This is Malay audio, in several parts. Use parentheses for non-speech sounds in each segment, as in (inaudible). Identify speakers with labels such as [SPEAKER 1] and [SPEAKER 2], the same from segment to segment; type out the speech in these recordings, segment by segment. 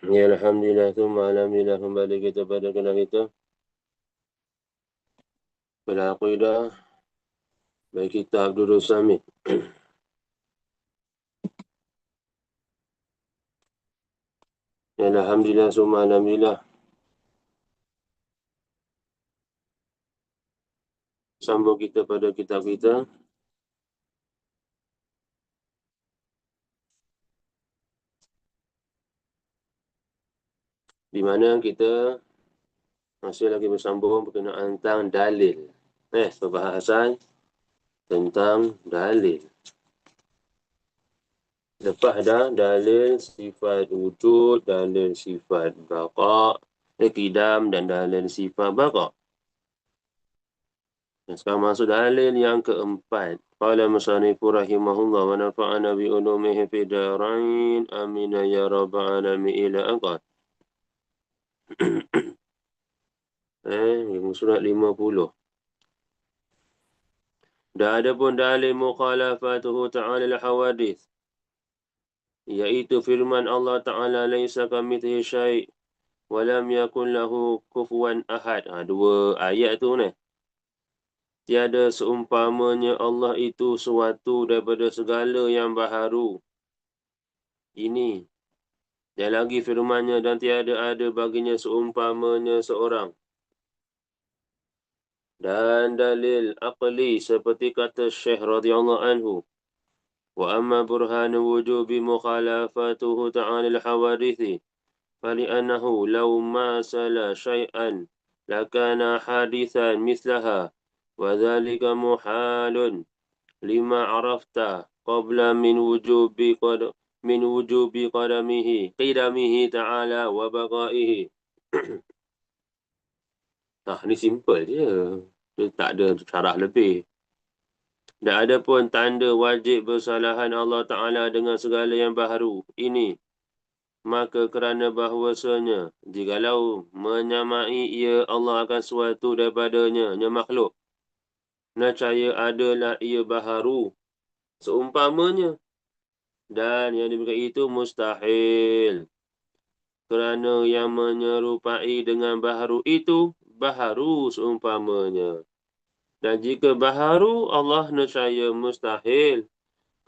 [SPEAKER 1] Ya Alhamdulillah Thumma Alhamdulillah Kembali kita pada kenal kita. Pada Aqidah Baik kita Abdul Sami Ya Alhamdulillah Thumma Alhamdulillah. Sambung kita pada kitab kita di mana kita masih lagi bersambung berkenaan tentang dalil. Eh, perbahasan tentang dalil. Lepas dah dalil sifat wujud, dalil sifat baqa, ikidam dan dalil sifat baqa. Sekarang masuk dalil yang keempat. Qala musanifu rahimahullah wa nafa'ana bi ulumihi fi darain amina ya rabbal alamin ila aqad. (coughs) eh, surat 50. Dan ada pun dalil mukhalafatuhu ta'ala al-hawadith. Iaitu firman Allah Ta'ala laisa kamithhi syai' walam yakun lahu kufuwan ahad. Ha, dua ayat tu ni. Tiada seumpamanya Allah itu suatu daripada segala yang baharu. Ini dan lagi firmannya dan tiada ada baginya seumpamanya seorang. Dan dalil aqli seperti kata Syekh radhiyallahu anhu. Wa amma burhan wujubi mukhalafatuhu ta'ala al-hawadithi. Fali'annahu law ma sala syai'an lakana hadithan mislaha. Wa dhalika muhalun lima arafta qabla min min wujubi qadamihi qidamihi ta'ala wa baqaihi. (clears throat) Ah ni simple je. Dia tak ada syarah lebih. Dan ada pun tanda wajib bersalahan Allah Ta'ala dengan segala yang baharu. Ini maka kerana bahawasanya jikalau menyamai ia Allah akan suatu daripadanya nya makhluk. Nacaya adalah ia baharu. Seumpamanya dan yang demikian itu mustahil. Kerana yang menyerupai dengan baharu itu, baharu seumpamanya. Dan jika baharu, Allah nescaya mustahil.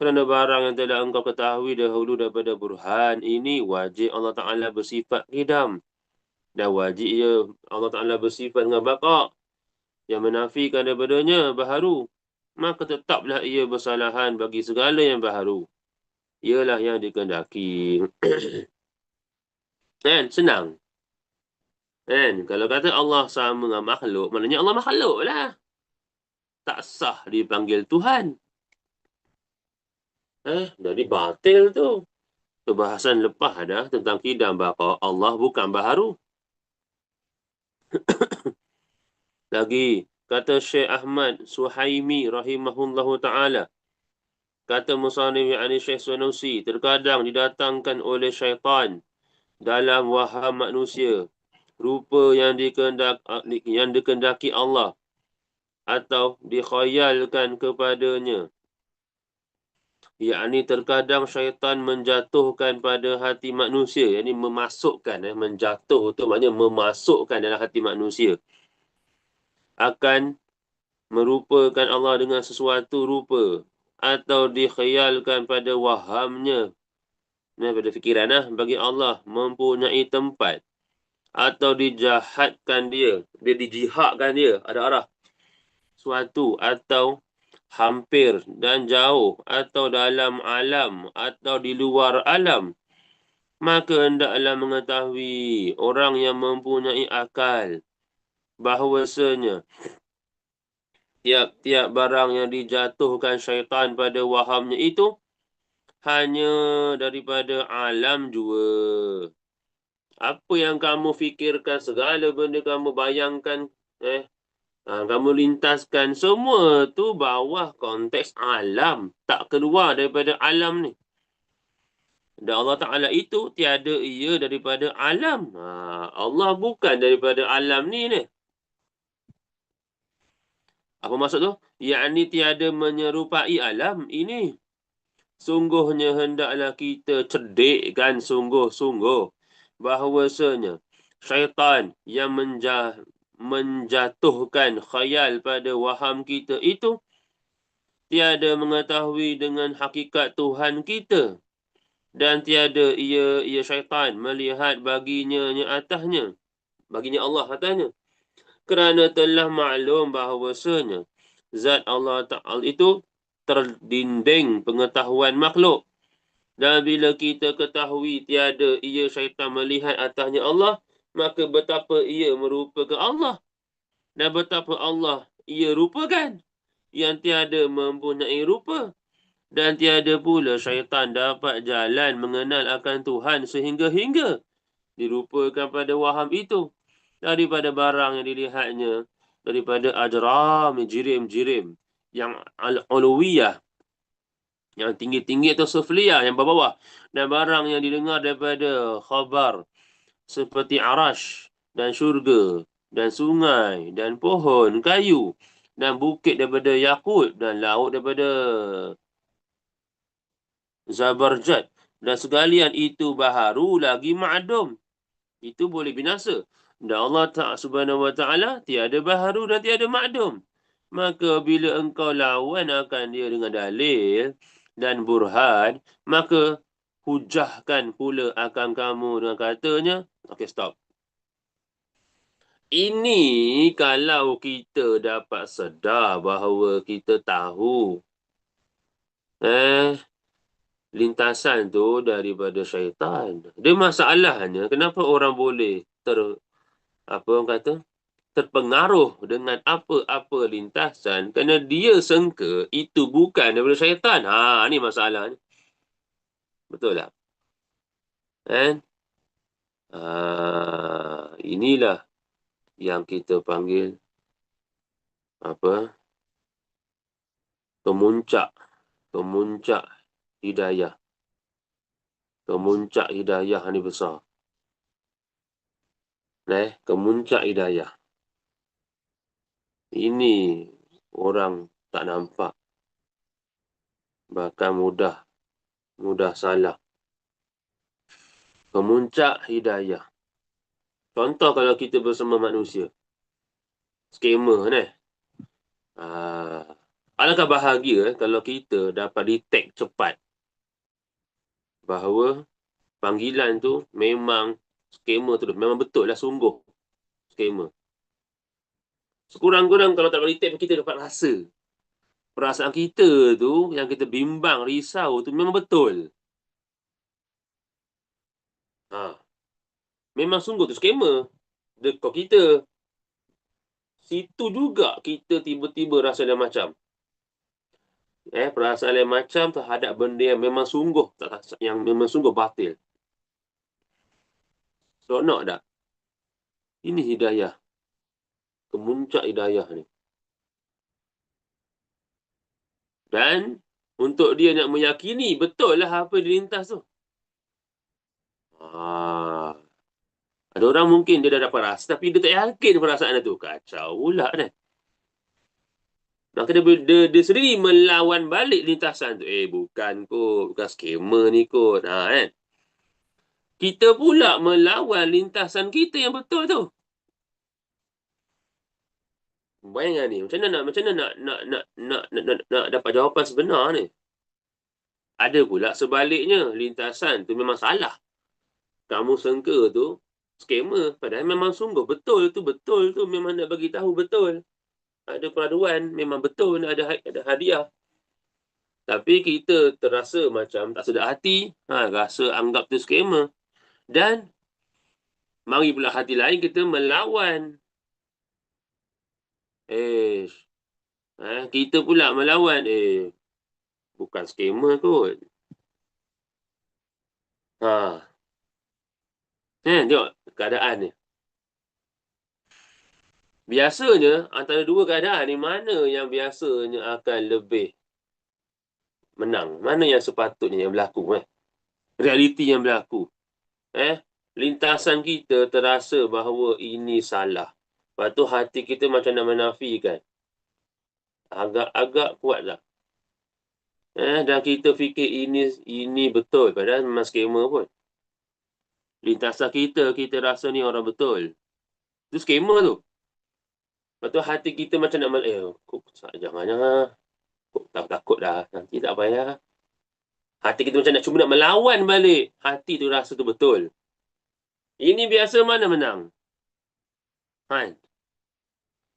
[SPEAKER 1] Kerana barang yang telah engkau ketahui dahulu daripada burhan, ini wajib Allah Ta'ala bersifat hidam. Dan wajib ia Allah Ta'ala bersifat dengan bakak. Yang menafikan daripadanya baharu. Maka tetaplah ia bersalahan bagi segala yang baharu ialah yang dikendaki. (clears throat) kan? Senang. Kan? Kalau kata Allah sama dengan makhluk, maknanya Allah makhluk lah. Tak sah dipanggil Tuhan. Eh, jadi batil tu. Perbahasan lepas ada tentang kidam bahawa Allah bukan baharu. (clears throat) Lagi, kata Syekh Ahmad Suhaimi rahimahullahu ta'ala, Kata Musanif yakni Syekh Sunusi, terkadang didatangkan oleh syaitan dalam waham manusia rupa yang dikendak yang dikendaki Allah atau dikhayalkan kepadanya. Yakni terkadang syaitan menjatuhkan pada hati manusia, yakni memasukkan eh menjatuh tu maknanya memasukkan dalam hati manusia akan merupakan Allah dengan sesuatu rupa atau dikhayalkan pada wahamnya. Nah, pada fikiran lah, bagi Allah mempunyai tempat atau dijahatkan dia dia dijihadkan dia ada arah. Suatu atau hampir dan jauh atau dalam alam atau di luar alam maka hendaklah mengetahui orang yang mempunyai akal bahawasanya tiap-tiap barang yang dijatuhkan syaitan pada wahamnya itu hanya daripada alam jua. Apa yang kamu fikirkan, segala benda kamu bayangkan, eh, ha, kamu lintaskan, semua tu bawah konteks alam. Tak keluar daripada alam ni. Dan Allah Ta'ala itu tiada ia daripada alam. Ha, Allah bukan daripada alam ni ni. Apa maksud tu? Yakni tiada menyerupai alam ini. Sungguhnya hendaklah kita cerdikkan sungguh-sungguh. bahawasanya syaitan yang menjah, menjatuhkan khayal pada waham kita itu tiada mengetahui dengan hakikat Tuhan kita dan tiada ia ia syaitan melihat baginya nya atasnya baginya Allah atasnya kerana telah maklum bahawasanya zat Allah Ta'ala itu terdinding pengetahuan makhluk. Dan bila kita ketahui tiada ia syaitan melihat atasnya Allah, maka betapa ia merupakan Allah. Dan betapa Allah ia rupakan. Yang tiada mempunyai rupa. Dan tiada pula syaitan dapat jalan mengenal akan Tuhan sehingga-hingga dirupakan pada waham itu. Daripada barang yang dilihatnya. Daripada ajram, jirim-jirim yang al-uluwiyah yang tinggi-tinggi atau sufliyah yang bawah-bawah dan barang yang didengar daripada khabar seperti arash dan syurga dan sungai dan pohon kayu dan bukit daripada yakut dan laut daripada zabarjat dan sekalian itu baharu lagi ma'adum itu boleh binasa dan Allah Ta'ala subhanahu wa ta'ala tiada baharu dan tiada ma'adum maka bila engkau lawan akan dia dengan dalil dan burhan, maka hujahkan pula akan kamu dengan katanya, okay stop. Ini kalau kita dapat sedar bahawa kita tahu eh lintasan tu daripada syaitan. Dia masalahnya kenapa orang boleh ter apa orang kata terpengaruh dengan apa-apa lintasan kerana dia sangka itu bukan daripada syaitan. Ha, ni masalahnya. Betul tak? Kan? Ha, inilah yang kita panggil apa? Kemuncak. Kemuncak hidayah. Kemuncak hidayah ni besar. Eh, kemuncak hidayah. Ini orang tak nampak. Bahkan mudah. Mudah salah. Pemuncak hidayah. Contoh kalau kita bersama manusia. Skema ni. Ah, alangkah bahagia eh, kalau kita dapat detect cepat. Bahawa panggilan tu memang skema tu memang betul lah sungguh skema. Sekurang-kurang kalau tak boleh tap kita dapat rasa. Perasaan kita tu yang kita bimbang, risau tu memang betul. Ha. Memang sungguh tu skema. Dekat kita. Situ juga kita tiba-tiba rasa lain macam. Eh, perasaan lain macam terhadap benda yang memang sungguh yang memang sungguh batil. So, nak tak? Ini hidayah kemuncak hidayah ni. Dan untuk dia nak meyakini betul lah apa dia lintas tu. Ah. Ada orang mungkin dia dah dapat rasa tapi dia tak yakin perasaan tu. Kacau pula kan. Maka dia, dia, dia sendiri melawan balik lintasan tu. Eh bukan kot. Bukan skema ni kot. Ha, kan? Kita pula melawan lintasan kita yang betul tu. Bayangkan ni, macam mana nak macam mana nak nak nak nak nak, nak, nak dapat jawapan sebenar ni? Ada pula sebaliknya, lintasan tu memang salah. Kamu sangka tu skema, padahal memang sungguh betul tu betul tu memang nak bagi tahu betul. Ada peraduan, memang betul ada ada hadiah. Tapi kita terasa macam tak sedar hati, ha, rasa anggap tu skema. Dan mari pula hati lain kita melawan Eh, eh kita pula melawan. Eh, bukan skema kot. Ha. Eh, tengok keadaan ni. Biasanya, antara dua keadaan ni, mana yang biasanya akan lebih menang? Mana yang sepatutnya yang berlaku? Eh? Realiti yang berlaku. Eh, lintasan kita terasa bahawa ini salah. Lepas tu hati kita macam nak menafikan. Agak-agak kuat lah. Eh, dan kita fikir ini ini betul. Padahal memang skema pun. Lintasan kita, kita rasa ni orang betul. Itu skema tu. Lepas tu hati kita macam nak mal, eh, kok, jangan jangan. Kok tak takut dah. Nanti tak payah. Hati kita macam nak cuba nak melawan balik. Hati tu rasa tu betul. Ini biasa mana menang? Kan?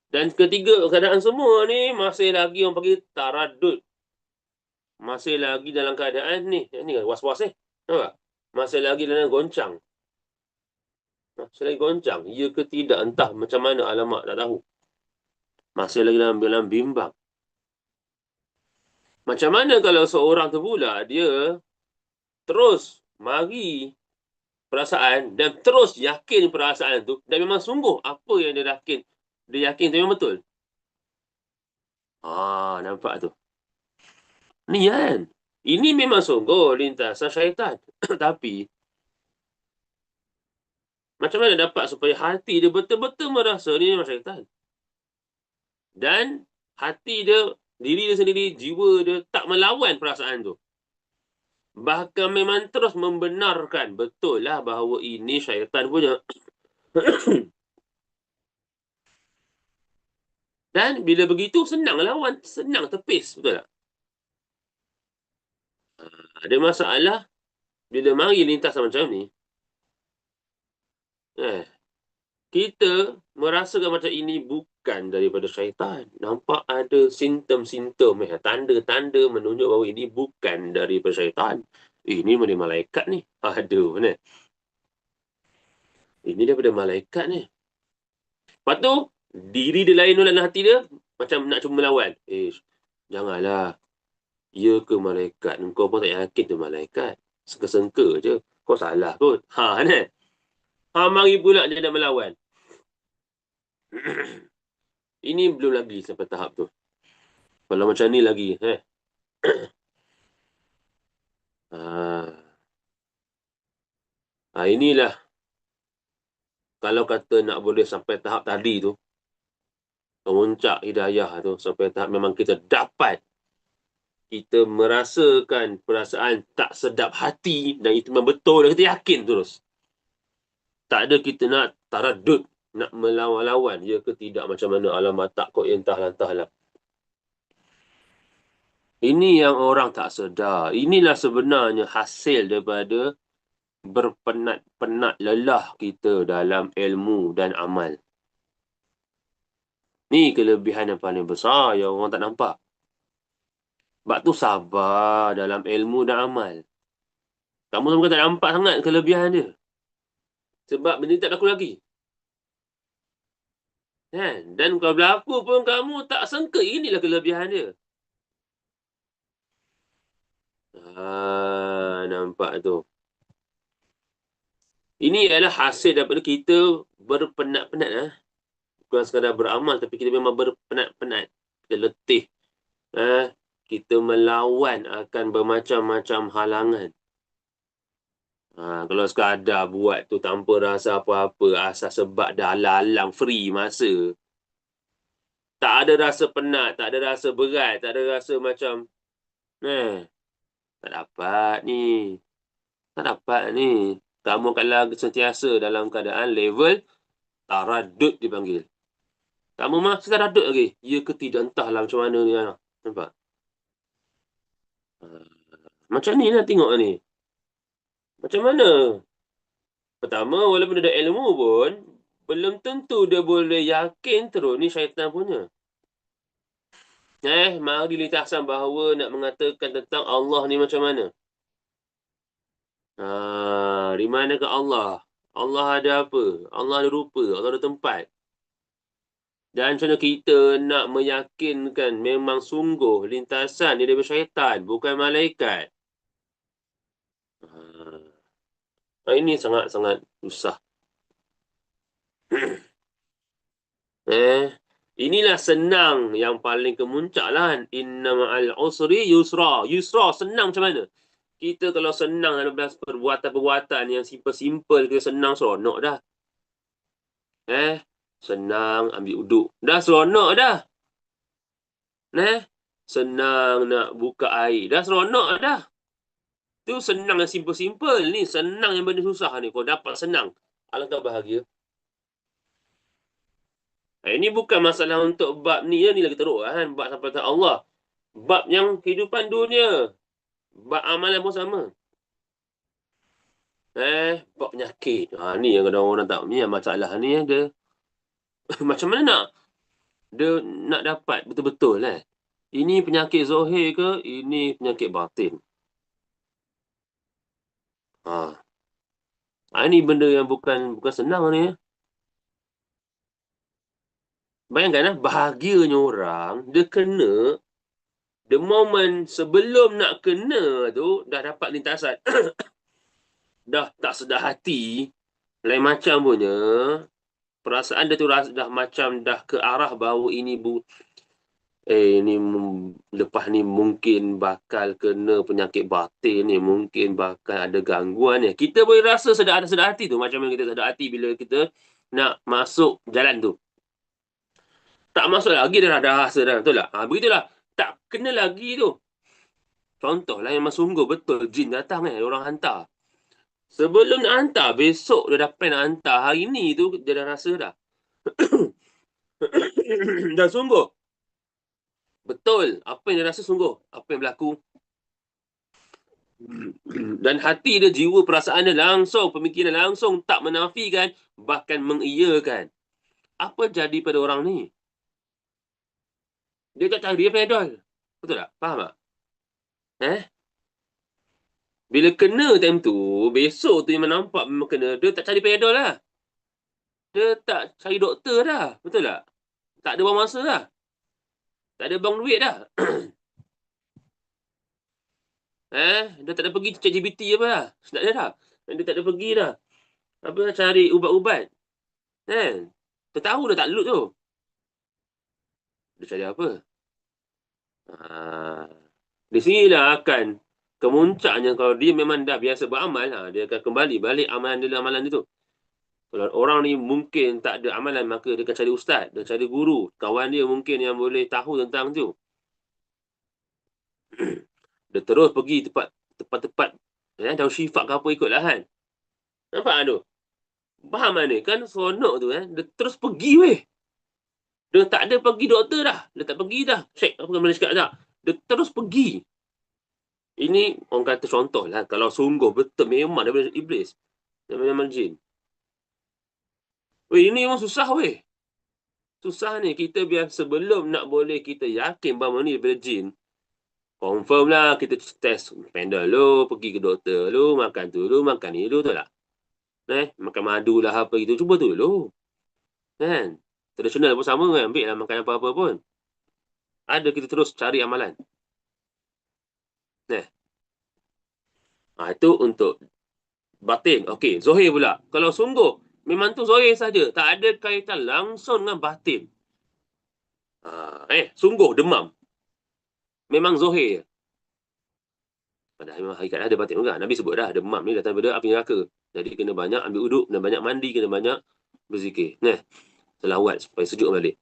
[SPEAKER 1] Dan ketiga keadaan semua ni masih lagi orang panggil taradud. Masih lagi dalam keadaan ni. Ni kan was-was eh. Nampak? Masih lagi dalam goncang. Masih lagi goncang. Ya ke tidak entah macam mana alamak tak tahu. Masih lagi dalam, dalam bimbang. Macam mana kalau seorang tu pula dia terus mari perasaan dan terus yakin perasaan tu dan memang sungguh apa yang dia yakin dia yakin tu memang betul. Ah, nampak tu. Ni kan. Ini memang sungguh lintasan syaitan. (clears throat) Tapi, macam mana dapat supaya hati dia betul-betul merasa ni memang syaitan. Dan hati dia, diri dia sendiri, jiwa dia tak melawan perasaan tu. Bahkan memang terus membenarkan betul lah bahawa ini syaitan punya. (coughs) Dan bila begitu senang lawan, senang tepis, betul tak? Ah, ada masalah bila mari lintas macam ni. Eh, kita merasakan macam ini bukan daripada syaitan. Nampak ada simptom-simptom, eh, tanda-tanda menunjuk bahawa ini bukan daripada syaitan. Eh, ini dari malaikat ni. Aduh, ni. Ini daripada malaikat ni. Lepas tu, diri dia lain dalam hati dia macam nak cuba melawan. Eh, janganlah. Ya ke malaikat? Kau pun tak yakin tu malaikat. Sengka-sengka je. Kau salah kot. Ha, ni. Ha, mari pula dia nak melawan. (clears throat) Ini belum lagi sampai tahap tu. Kalau macam ni lagi. Eh. ha. (clears throat) ha, inilah. Kalau kata nak boleh sampai tahap tadi tu, pemuncak hidayah tu sampai tahap memang kita dapat kita merasakan perasaan tak sedap hati dan itu memang betul dan kita yakin terus. Tak ada kita nak taradud, nak melawan-lawan. Ya ke tidak macam mana alamat tak kau entah-lantah lah. Ini yang orang tak sedar. Inilah sebenarnya hasil daripada berpenat-penat lelah kita dalam ilmu dan amal. Ni kelebihan yang paling besar yang orang tak nampak. Sebab tu sabar dalam ilmu dan amal. Kamu sama tak nampak sangat kelebihan dia. Sebab benda tak berlaku lagi. Kan? Dan kalau berlaku pun kamu tak sangka inilah kelebihan dia. Ah, nampak tu. Ini adalah hasil daripada kita berpenat-penat. Eh? bukan sekadar beramal tapi kita memang berpenat-penat kita letih eh, kita melawan akan bermacam-macam halangan ha, kalau sekadar buat tu tanpa rasa apa-apa asas sebab dah alang free masa tak ada rasa penat tak ada rasa berat tak ada rasa macam eh tak dapat ni tak dapat ni kamu kalau sentiasa dalam keadaan level taradud dipanggil kamu masih tak ada lagi. Ya ke tidak entahlah macam mana ni. Nampak? Uh, macam ni lah tengok ni. Macam mana? Pertama, walaupun ada ilmu pun, belum tentu dia boleh yakin terus ni syaitan punya. Eh, mari lintasan bahawa nak mengatakan tentang Allah ni macam mana. Ah, di mana ke Allah? Allah ada apa? Allah ada rupa, Allah ada tempat. Dan macam kita nak meyakinkan memang sungguh lintasan dia daripada syaitan, bukan malaikat. Ha. Ini sangat-sangat susah. (clears throat) eh, inilah senang yang paling kemuncak lah. Inna ma'al usri yusra. Yusra senang macam mana? Kita kalau senang dalam perbuatan-perbuatan yang simple-simple, kita senang seronok dah. Eh, Senang ambil uduk. Dah seronok dah. Nah, senang nak buka air. Dah seronok dah. Tu senang yang simple-simple ni. Senang yang benda susah ni. Kau dapat senang. Alangkah bahagia. Ha, ini bukan masalah untuk bab ni ya. Ni lagi teruk kan. Bab sampai tak Allah. Bab yang kehidupan dunia. Bab amalan pun sama. Eh, bab penyakit. Ha, ni yang kadang orang tak. Ni yang masalah ni ada. (laughs) Macam mana nak? Dia nak dapat betul-betul eh. Ini penyakit zohir ke? Ini penyakit batin. Ha. ha ini benda yang bukan bukan senang ni. Ya. Bayangkan lah, bahagianya orang, dia kena, the moment sebelum nak kena tu, dah dapat lintasan. (coughs) dah tak sedar hati, lain macam punya, perasaan dia tu dah macam dah ke arah bahawa ini bu eh ni lepas ni mungkin bakal kena penyakit batin ni mungkin bakal ada gangguan ni. Kita boleh rasa sedar ada sedar hati tu macam mana kita sedar hati bila kita nak masuk jalan tu. Tak masuk lagi dah dah rasa dah betul tak? Ha, begitulah. Tak kena lagi tu. Contohlah yang sungguh betul jin datang eh orang hantar. Sebelum nak hantar besok dia dah plan nak hantar. Hari ni tu dia dah rasa dah. (coughs) Dah sungguh Betul. Apa yang dia rasa sungguh. Apa yang berlaku. Dan hati dia, jiwa perasaan dia langsung, pemikiran langsung tak menafikan, bahkan mengiyakan. Apa jadi pada orang ni? Dia tak cari dia pedal. Betul tak? Faham tak? Eh? Bila kena time tu, besok tu yang nampak memang kena, dia tak cari pedal lah. Dia tak cari doktor dah. Betul tak? Tak ada buang masa lah. Tak ada bang duit dah. (clears throat) eh, dia tak ada pergi cek GBT apa dah. Tak ada dah. Dia tak ada pergi dah. Apa cari ubat-ubat. Kan? Dia tahu dah tak loot tu. Dia cari apa? Ha. Di sinilah akan kemuncaknya kalau dia memang dah biasa beramal, ha, dia akan kembali balik amalan dia amalan dia tu. Kalau orang ni mungkin tak ada amalan maka dia akan cari ustaz, dia cari guru, kawan dia mungkin yang boleh tahu tentang tu. (clears throat) dia terus pergi tempat tempat-tempat ya daun syifat ke apa ikutlah kan. Nampak tu? Faham ni? Kan seronok tu eh. Dia terus pergi weh. Dia tak ada pergi doktor dah. Dia tak pergi dah. Check apa yang boleh cakap tak. Dia terus pergi. Ini orang kata contoh lah. Kalau sungguh betul memang daripada iblis. Daripada jin. Weh, ini memang susah weh. Susah ni. Kita biar sebelum nak boleh kita yakin bahawa ni daripada jin. Confirm lah kita test pendel lu, pergi ke doktor lu, makan tu lu, makan ni lu, tu tak? Eh, makan madu lah apa gitu. Cuba tu dulu. Kan? Tradisional pun sama kan. Ambil lah makan apa-apa pun. Ada kita terus cari amalan. Eh. Ha, itu untuk batin. Okey, Zohir pula. Kalau sungguh memang tu zohir saja. Tak ada kaitan langsung dengan batin. Ha, eh, sungguh demam. Memang zohir. Padahal memang hakikat ada batin juga. Nabi sebut dah, demam ni datang daripada api neraka. Jadi kena banyak ambil uduk, kena banyak mandi, kena banyak berzikir. Nah, selawat supaya sejuk balik.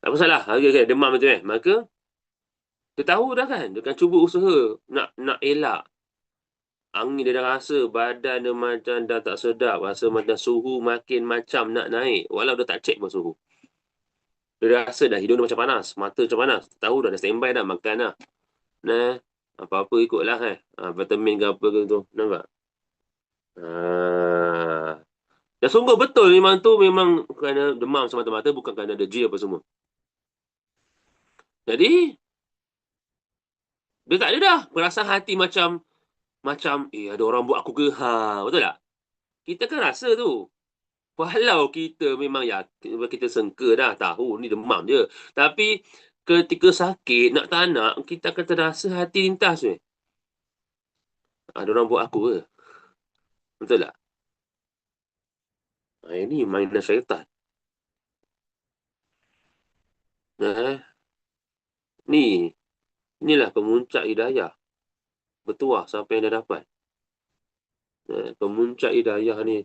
[SPEAKER 1] Tak salah. Okay, okay. Demam macam eh. Maka, dia tahu dah kan. Dia akan cuba usaha nak nak elak angin dia dah rasa badan dia macam dah tak sedap rasa macam suhu makin macam nak naik. Walau dia tak cek pun suhu. Dia dah rasa dah hidung dia macam panas mata macam panas. Tahu dah dah standby dah makan dah. Nah apa-apa ikutlah eh. Ha, vitamin ke apa ke tu nampak ha. Dan sungguh betul memang tu memang kerana demam semata-mata bukan kerana ada apa semua. Jadi dia tak ada dah. Perasaan hati macam macam eh ada orang buat aku ke ha betul tak? Kita kan rasa tu. Walau kita memang ya kita sengka dah tahu ni demam je. Tapi ketika sakit nak tak nak kita akan terasa hati lintas ni. Ada orang buat aku ke? Betul tak? Ha, ini mainan syaitan. Eh? Ni. Inilah pemuncak hidayah bertuah siapa yang dah dapat. Eh, pemuncak hidayah ni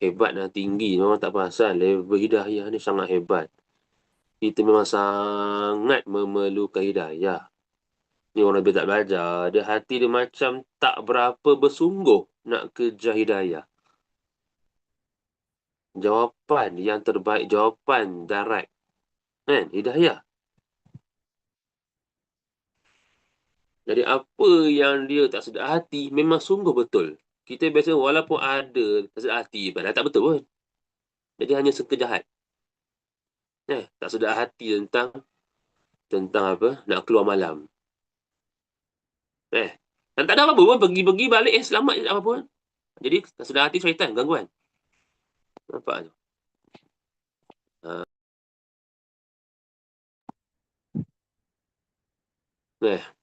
[SPEAKER 1] hebat dan tinggi. Memang tak pasal. Level hidayah ni sangat hebat. Kita memang sangat memerlukan hidayah. Ni orang lebih tak belajar. Dia hati dia macam tak berapa bersungguh nak kejar hidayah. Jawapan yang terbaik, jawapan direct. Kan? Hidayah. Jadi apa yang dia tak sedar hati memang sungguh betul. Kita biasa walaupun ada tak sedar hati, padahal tak betul pun. Jadi hanya sekejap. Eh, tak sedar hati tentang tentang apa? Nak keluar malam. Eh, dan tak ada apa-apa pun. Pergi-pergi balik, eh selamat apa pun. Jadi tak sedar hati syaitan, gangguan. Nampak tu? Ha. Eh.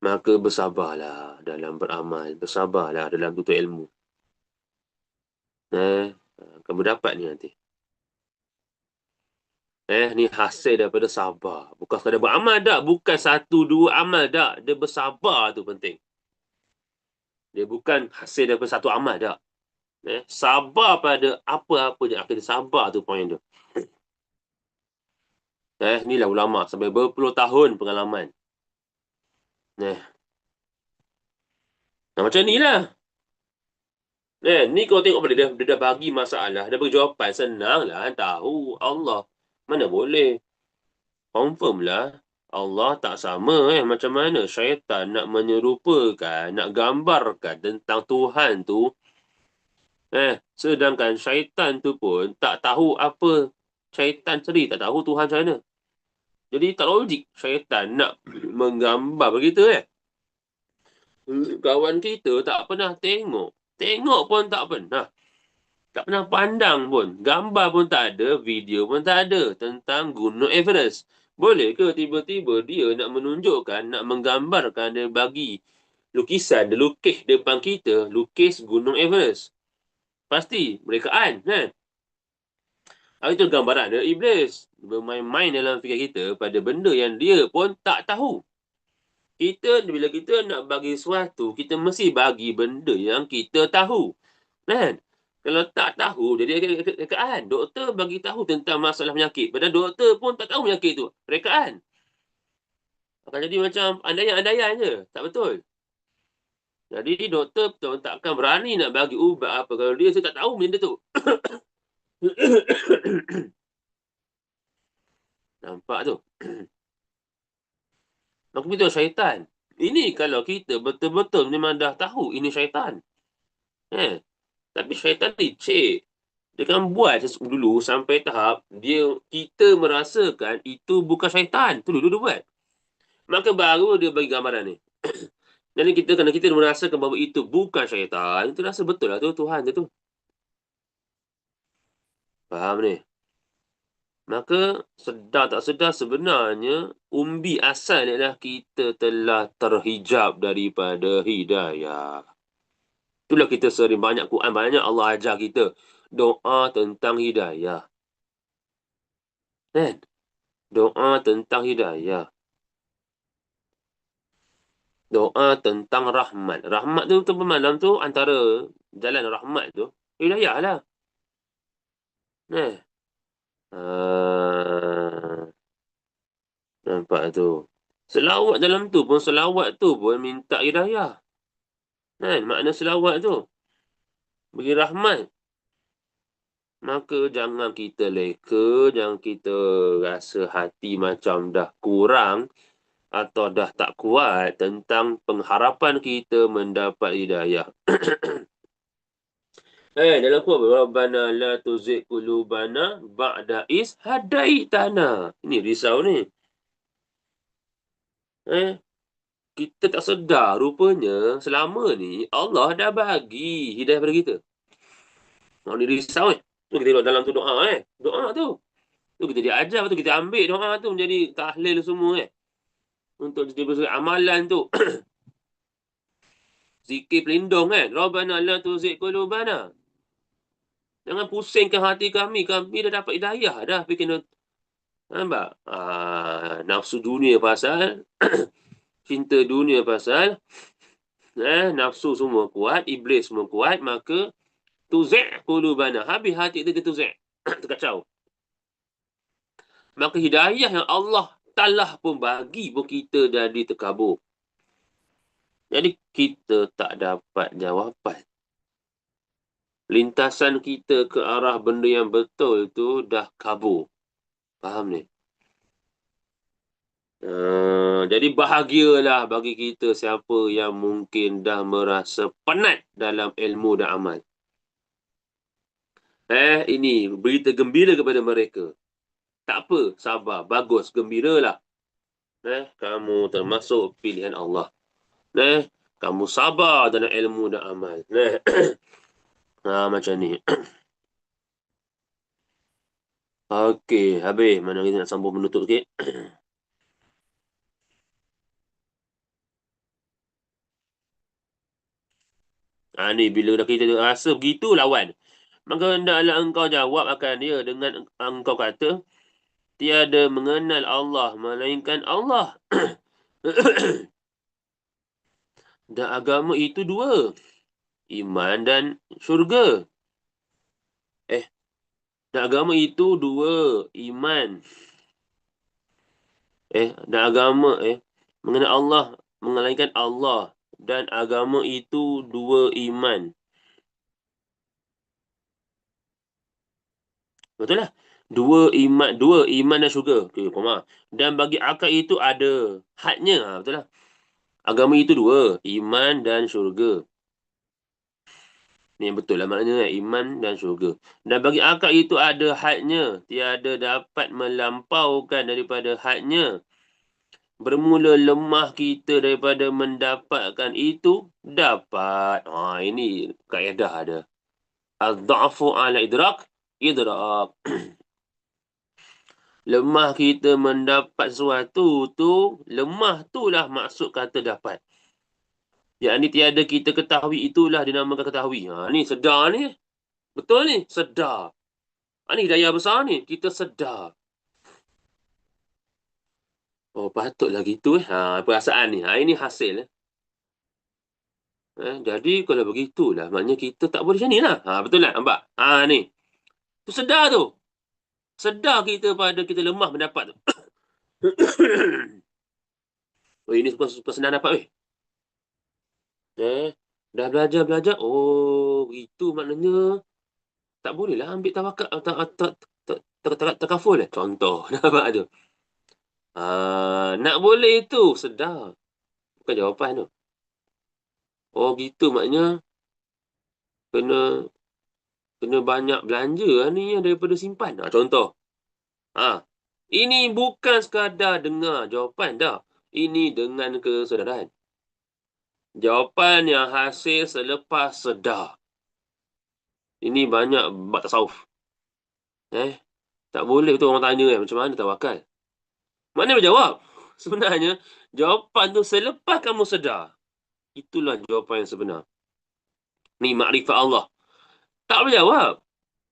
[SPEAKER 1] Maka bersabarlah dalam beramal. Bersabarlah dalam tutup ilmu. Eh, kamu dapat ni nanti. Eh, ni hasil daripada sabar. Bukan sekadar beramal tak. Bukan satu, dua amal tak. Dia bersabar tu penting. Dia bukan hasil daripada satu amal tak. Eh, sabar pada apa-apa je. Akhirnya sabar tu poin tu. (coughs) Eh, ni lah ulama sampai berpuluh tahun pengalaman. Eh. Nah, macam ni lah. Eh, ni kau tengok pada dia, dia dah bagi masalah, dia bagi jawapan, senang lah, tahu Allah. Mana boleh. Confirm lah. Allah tak sama eh. Macam mana syaitan nak menyerupakan, nak gambarkan tentang Tuhan tu. Eh, sedangkan syaitan tu pun tak tahu apa syaitan ceri, tak tahu Tuhan macam mana. Jadi tak logik syaitan nak menggambar begitu eh. Kawan kita tak pernah tengok Tengok pun tak pernah. Tak pernah pandang pun. Gambar pun tak ada. Video pun tak ada. Tentang Gunung Everest. Boleh ke tiba-tiba dia nak menunjukkan, nak menggambarkan, dia bagi lukisan, dia lukis depan kita, lukis Gunung Everest. Pasti, mereka an, kan? Itu gambaran dia iblis. Bermain-main dalam fikir kita pada benda yang dia pun tak tahu kita bila kita nak bagi sesuatu, kita mesti bagi benda yang kita tahu. Kan? Kalau tak tahu, jadi rekaan. Doktor bagi tahu tentang masalah penyakit. Padahal doktor pun tak tahu penyakit tu. Rekaan. Akan jadi macam andaian-andaian je. Tak betul. Jadi doktor betul tak akan berani nak bagi ubat apa. Kalau dia tak tahu benda tu. (coughs) (coughs) Nampak tu. (coughs) Maka betul syaitan. Ini kalau kita betul-betul memang dah tahu ini syaitan. Eh, tapi syaitan ni cik. Dia kan buat dulu sampai tahap dia kita merasakan itu bukan syaitan. Tu dulu dia buat. Maka baru dia bagi gambaran ni. (coughs) Jadi kita kena kita merasakan bahawa itu bukan syaitan. Itu rasa betul lah tu Tuhan tu. Faham ni? Maka sedar tak sedar sebenarnya umbi asal adalah kita telah terhijab daripada hidayah. Itulah kita sering banyak Quran, banyak Allah ajar kita doa tentang hidayah. Kan? Doa tentang hidayah. Doa tentang rahmat. Rahmat tu tempat malam tu antara jalan rahmat tu. Hidayah lah. Eh. Ah. nampak tu. Selawat dalam tu pun, selawat tu pun minta hidayah. Kan? Makna selawat tu. Bagi rahmat. Maka jangan kita leka, jangan kita rasa hati macam dah kurang atau dah tak kuat tentang pengharapan kita mendapat hidayah. (coughs) Eh, dalam kuat Rabbana la tuzik kulubana ba'da is hadaitana. Ini risau ni. Eh, kita tak sedar rupanya selama ni Allah dah bagi hidayah pada kita. Oh, ni risau eh. Tu kita tengok dalam tu doa eh. Doa tu. Tu kita diajar tu kita ambil doa tu menjadi tahlil semua eh. Untuk jadi amalan tu. (coughs) Zikir pelindung kan. Rabbana la tuzik kulubana Jangan pusingkan hati kami. Kami dah dapat hidayah dah. Tapi kena nampak? Ah, nafsu dunia pasal. (clears throat) cinta dunia pasal. Eh, nafsu semua kuat. Iblis semua kuat. Maka tuzek kulubana. Habis hati kita tuzek. (clears throat) Terkacau. Maka hidayah yang Allah talah pun bagi pun kita jadi terkabur. Jadi kita tak dapat jawapan. Lintasan kita ke arah benda yang betul tu dah kabur. Faham ni? Uh, jadi bahagialah bagi kita siapa yang mungkin dah merasa penat dalam ilmu dan amal. Eh, ini berita gembira kepada mereka. Tak apa, sabar, bagus, gembiralah. Eh, kamu termasuk pilihan Allah. Eh, kamu sabar dalam ilmu dan amal. Eh, (clears throat) ha, macam ni. Okey, habis. Mana kita nak sambung menutup sikit? ha, ni bila dah kita rasa begitu lawan. Maka hendaklah engkau jawab akan dia dengan engkau kata, tiada mengenal Allah melainkan Allah. (coughs) dan agama itu dua. Iman dan syurga. Eh, dan agama itu dua. Iman. Eh, dan agama eh mengenal Allah, melainkan Allah dan agama itu dua iman. Betul lah. Dua iman, dua iman dan syurga. Okey, faham Dan bagi akal itu ada hadnya. Ha, betul lah. Agama itu dua, iman dan syurga. Ni yang betul lah maknanya iman dan syurga. Dan bagi akal itu ada hadnya. Tiada dapat melampaukan daripada hadnya. Bermula lemah kita daripada mendapatkan itu. Dapat. Ha, ini kaedah ada. Al-da'fu ala idrak. Idrak. (clears throat) lemah kita mendapat sesuatu tu. Lemah tu lah maksud kata dapat. Yang ni tiada kita ketahui itulah dinamakan ketahui. Ha, ni sedar ni. Betul ni? Sedar. Ha, ni daya besar ni. Kita sedar. Oh, patutlah gitu eh. Ha, perasaan ni. Ha, ini hasil eh. Eh, jadi kalau begitulah, maknanya kita tak boleh macam ni lah. Ha, betul tak? Nampak? Ha, ni. Tu sedar tu. Sedar kita pada kita lemah mendapat tu. (coughs) (coughs) oh, ini super senang dapat weh. Eh, dah belajar-belajar. Oh, itu maknanya tak boleh lah ambil tawakal tak tak tak tak takaful eh. Contoh, (laughs) nampak tu. Ah, nak boleh itu sedar. Bukan jawapan tu. Oh, gitu maknanya kena kena banyak belanja lah ni daripada simpan. Ha, contoh. Ha, ini bukan sekadar dengar jawapan dah. Ini dengan kesedaran. Jawapan yang hasil selepas sedar. Ini banyak bab tasawuf. Eh, tak boleh betul orang tanya eh, macam mana tawakal. Mana berjawab? (laughs) Sebenarnya, jawapan tu selepas kamu sedar. Itulah jawapan yang sebenar. Ni makrifat Allah. Tak boleh jawab.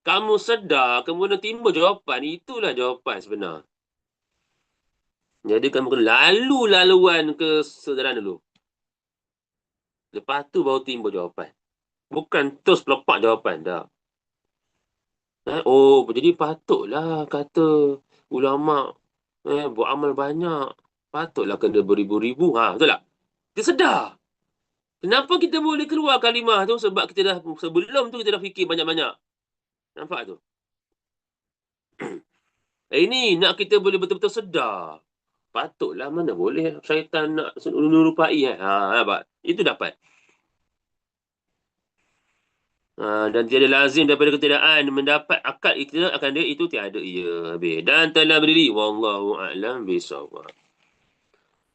[SPEAKER 1] Kamu sedar, kemudian timbul jawapan. Itulah jawapan sebenar. Jadi kamu kena lalu-laluan kesedaran dulu. Lepas tu baru timbul jawapan. Bukan terus pelepak jawapan. Tak. Eh, oh, jadi patutlah kata ulama eh, buat amal banyak. Patutlah kena beribu-ribu. Ha, betul tak? Kita sedar. Kenapa kita boleh keluar kalimah tu? Sebab kita dah, sebelum tu kita dah fikir banyak-banyak. Nampak tu? (clears throat) eh, ini nak kita boleh betul-betul sedar. Patutlah mana boleh syaitan nak menurupai. Eh? Ha, nampak? Itu dapat. Ha, dan tiada lazim daripada ketidakkan mendapat akad itu akan dia itu tiada ia habis. Dan telah berdiri. Wallahu a'lam bisawab.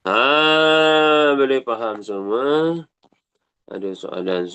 [SPEAKER 1] Ha, boleh faham semua. Ada soalan